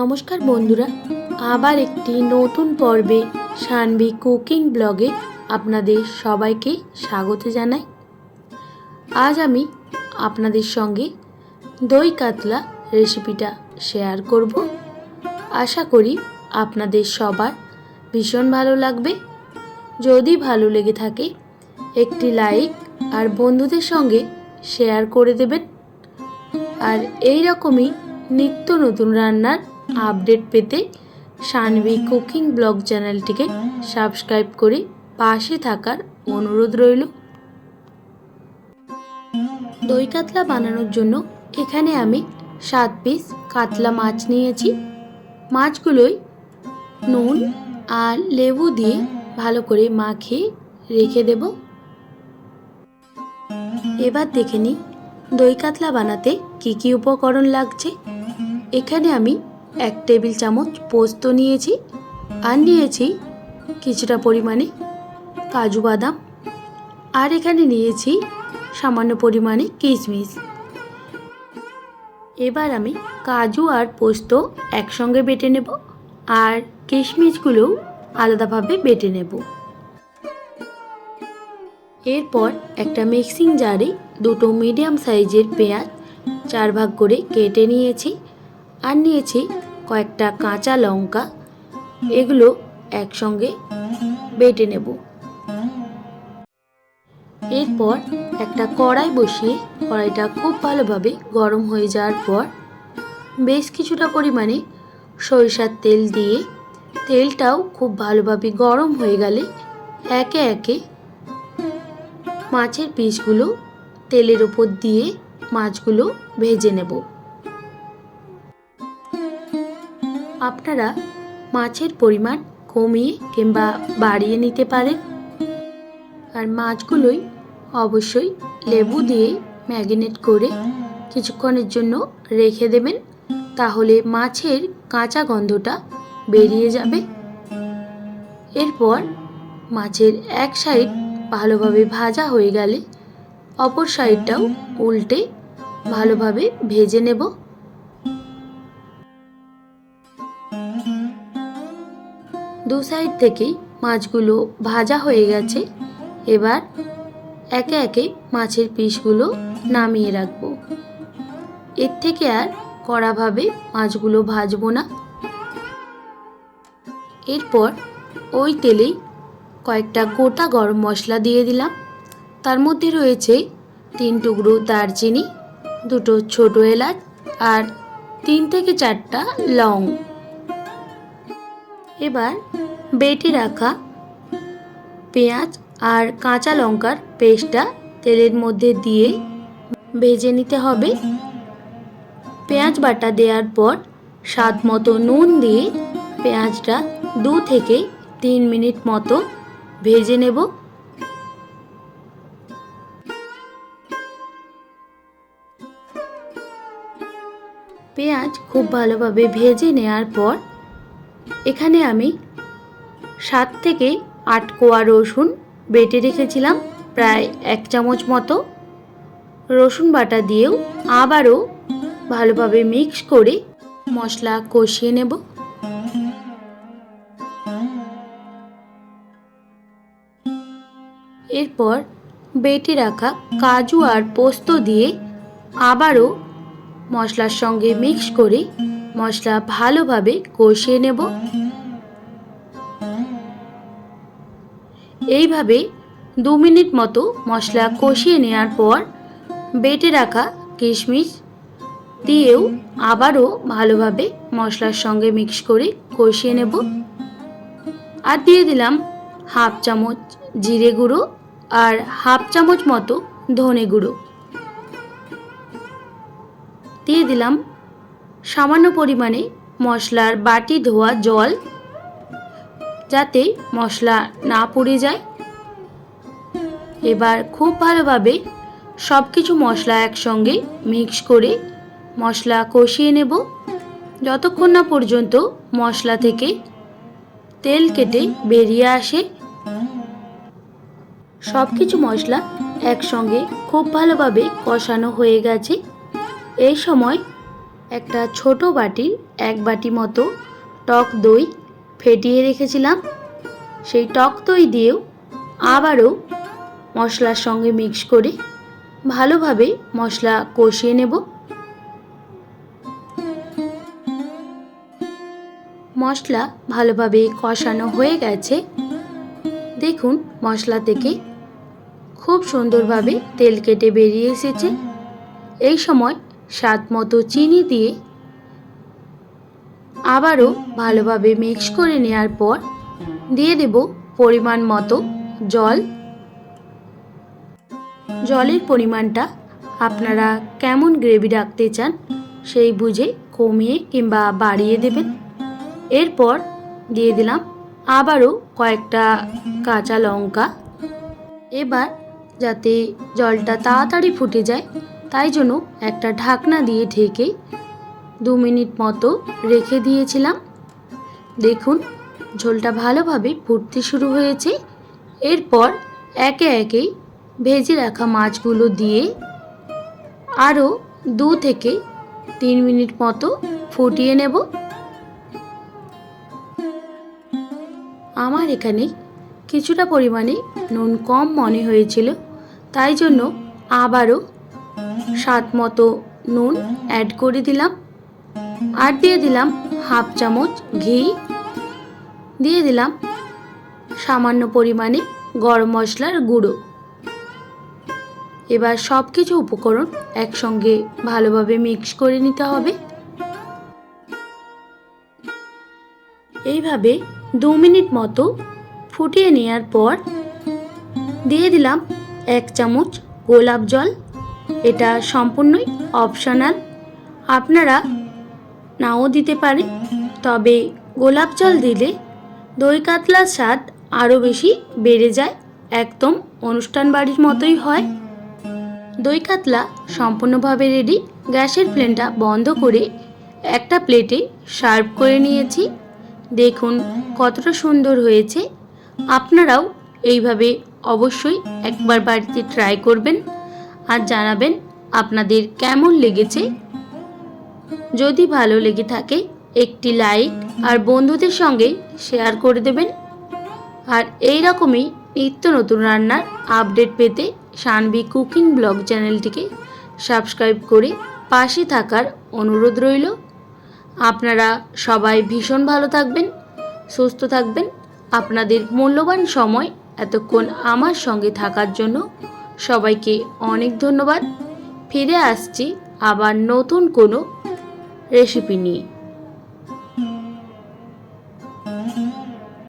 নমস্কার বন্ধুরা, আবার একটি নতুন পর্বে সানভি কুকিং ব্লগে আপনাদের সবাইকে স্বাগত জানাই। আজ আমি আপনাদের সঙ্গে দই কাতলা রেসিপিটা শেয়ার করব। আশা করি আপনাদের সবার ভীষণ ভালো লাগবে। যদি ভালো লেগে থাকে, একটি লাইক আর বন্ধুদের সঙ্গে শেয়ার করে দেবেন। আর এই রকমই নিত্য নতুন রান্নার আপডেট পেতে সানভি কুকিং ব্লগ চ্যানেলটিকে সাবস্ক্রাইব করে পাশে থাকার অনুরোধ রইল। দই কাতলা বানানোর জন্য এখানে আমি সাত পিস কাতলা মাছ নিয়েছি। মাছগুলোই নুন আর লেবু দিয়ে ভালো করে মাখিয়ে রেখে দেব। এবার দেখে নিই দই কাতলা বানাতে কি কি উপকরণ লাগছে। এখানে আমি এক টেবিল চামচ পোস্ত নিয়েছি আর নিয়েছি কিছুটা পরিমাণে কাজু বাদাম। আর এখানে নিয়েছি সামান্য পরিমাণে কিশমিশ। এবার আমি কাজু আর পোস্ত একসঙ্গে বেটে নেব আর কিশমিশগুলোও আলাদাভাবে বেটে নেব। এরপর একটা মিক্সিং জারে দুটো মিডিয়াম সাইজের পেঁয়াজ চার ভাগ করে কেটে নিয়েছি আর নিয়েছি কয়েকটা কাঁচা লঙ্কা, এগুলো একসঙ্গে বেটে নেব। এরপর একটা কড়াই বসিয়ে কড়াইটা খুব ভালোভাবে গরম হয়ে যাওয়ার পর বেশ কিছুটা পরিমাণে সরিষার তেল দিয়ে তেলটাও খুব ভালোভাবে গরম হয়ে গেলে একে একে মাছের পিসগুলো তেলের ওপর দিয়ে মাছগুলো ভেজে নেব। আপনারা মাছের পরিমাণ কমিয়ে কিংবা বাড়িয়ে নিতে পারেন। আর মাছগুলোই অবশ্যই লেবু দিয়ে ম্যাগিনেট করে কিছুক্ষণের জন্য রেখে দেবেন, তাহলে মাছের কাঁচা গন্ধটা বেরিয়ে যাবে। এরপর মাছের এক সাইড ভালোভাবে ভাজা হয়ে গেলে অপর সাইডটাও উল্টে ভালোভাবে ভেজে নেব। দু সাইড থেকেই মাছগুলো ভাজা হয়ে গেছে। এবার একে একে মাছের পিসগুলো নামিয়ে রাখব। এর থেকে আর কড়াভাবে মাছগুলো ভাজবো না। এরপর ওই তেলেই কয়েকটা গোটা গরম মশলা দিয়ে দিলাম। তার মধ্যে রয়েছে তিন টুকরো দারচিনি, দুটো ছোটো এলাচ আর তিন থেকে চারটা লং। এবার বেটে রাখা পেঁয়াজ আর কাঁচা লঙ্কার পেস্টটা তেলের মধ্যে দিয়ে ভেজে নিতে হবে। পেঁয়াজ বাটা দেওয়ার পর স্বাদ মতো নুন দিয়ে পেঁয়াজটা দু থেকে তিন মিনিট মতো ভেজে নেব। পেঁয়াজ খুব ভালোভাবে ভেজে নেওয়ার পর এখানে আমি সাত থেকে আট কোয়া রসুন বেটে রেখেছিলাম, প্রায় এক চামচ মতো। রসুন বাটা দিয়েও আবারও ভালোভাবে মিক্স করে মশলা কষিয়ে নেব। এরপর বেটে রাখা কাজু আর পোস্ত দিয়ে আবারও মশলার সঙ্গে মিক্স করে মশলা ভালোভাবে কষিয়ে নেব। এইভাবে দু মিনিট মতো মশলা কষিয়ে নেওয়ার পর বেটে রাখা কিশমিশ দিয়েও আবারও ভালোভাবে মশলার সঙ্গে মিক্স করে কষিয়ে নেব। আর দিয়ে দিলাম হাফ চামচ জিরে গুঁড়ো আর হাফ চামচ মতো ধনে গুঁড়ো। দিয়ে দিলাম সামান্য পরিমাণে মশলার বাটি ধোয়া জল, যাতে মশলা না পড়ে যায়। এবার খুব ভালোভাবে সব কিছু মশলা একসঙ্গে মিক্স করে মশলা কষিয়ে নেব। যতক্ষণ না পর্যন্ত মশলা থেকে তেল কেটে বেরিয়ে আসে। সব কিছু মশলা একসঙ্গে খুব ভালোভাবে কষানো হয়ে গেছে। এই সময় একটা ছোট বাটির এক বাটি মতো টক দই ফেটিয়ে রেখেছিলাম। সেই টক দই দিয়েও আবারও মশলার সঙ্গে মিক্স করে ভালোভাবে মশলা কষিয়ে নেব। মশলা ভালোভাবে কষানো হয়ে গেছে। দেখুন, মশলা থেকে খুব সুন্দরভাবে তেল কেটে বেরিয়ে এসেছে। এই সময় স্বাদ মতো চিনি দিয়ে আবারও ভালোভাবে মিক্স করে নেওয়ার পর দিয়ে দেব পরিমাণ মতো জল। জলের পরিমাণটা আপনারা কেমন গ্রেভি রাখতে চান সেই বুঝে কমিয়ে কিংবা বাড়িয়ে দেবেন। এরপর দিয়ে দিলাম আবারও কয়েকটা কাঁচা লঙ্কা। এবার যাতে জলটা তাড়াতাড়ি ফুটে যায় তাই জন্য একটা ঢাকনা দিয়ে ঢেকে দু মিনিট মতো রেখে দিয়েছিলাম। দেখুন, ঝোলটা ভালোভাবে ফুটতে শুরু হয়েছে। এরপর একে একে ভেজে রাখা মাছগুলো দিয়ে আরও দু থেকে তিন মিনিট মতো ফুটিয়ে নেব। আমার এখানে কিছুটা পরিমাণে নুন কম মনে হয়েছিল, তাই জন্য আবারও স্বাদ মতো নুন অ্যাড করে দিলাম। আর দিয়ে দিলাম হাফ চামচ ঘি। দিয়ে দিলাম সামান্য পরিমাণে গরম মশলার গুঁড়ো। এবার সব কিছু উপকরণ একসঙ্গে ভালোভাবে মিক্স করে নিতে হবে। এইভাবে দু মিনিট মতো ফুটিয়ে নেওয়ার পর দিয়ে দিলাম এক চামচ গোলাপ জল। এটা সম্পূর্ণই অপশনাল আপনারা নাও দিতে পারেন, তবে গোলাপ জল দিলে দই কাতলার স্বাদ আরও বেশি বেড়ে যায়, একদম অনুষ্ঠান বাড়ির মতোই হয়। দই কাতলা সম্পূর্ণভাবে রেডি গ্যাসের ফ্লেমটা বন্ধ করে একটা প্লেটে সার্ভ করে নিয়েছি। দেখুন কতটা সুন্দর হয়েছে। আপনারাও এইভাবে অবশ্যই একবার বাড়িতে ট্রাই করবেন। আর জানাবেন আপনাদের কেমন লেগেছে। যদি ভালো লেগে থাকে, একটি লাইক আর বন্ধুদের সঙ্গে শেয়ার করে দেবেন। আর এই রকমই নিত্য নতুন রান্নার আপডেট পেতে সানবি কুকিং ব্লগ চ্যানেলটিকে সাবস্ক্রাইব করে পাশে থাকার অনুরোধ রইল। আপনারা সবাই ভীষণ ভালো থাকবেন, সুস্থ থাকবেন। আপনাদের মূল্যবান সময় এতক্ষণ আমার সঙ্গে থাকার জন্য সবাইকে অনেক ধন্যবাদ। ফিরে আসছি আবার নতুন কোনো রেসিপি নিয়ে।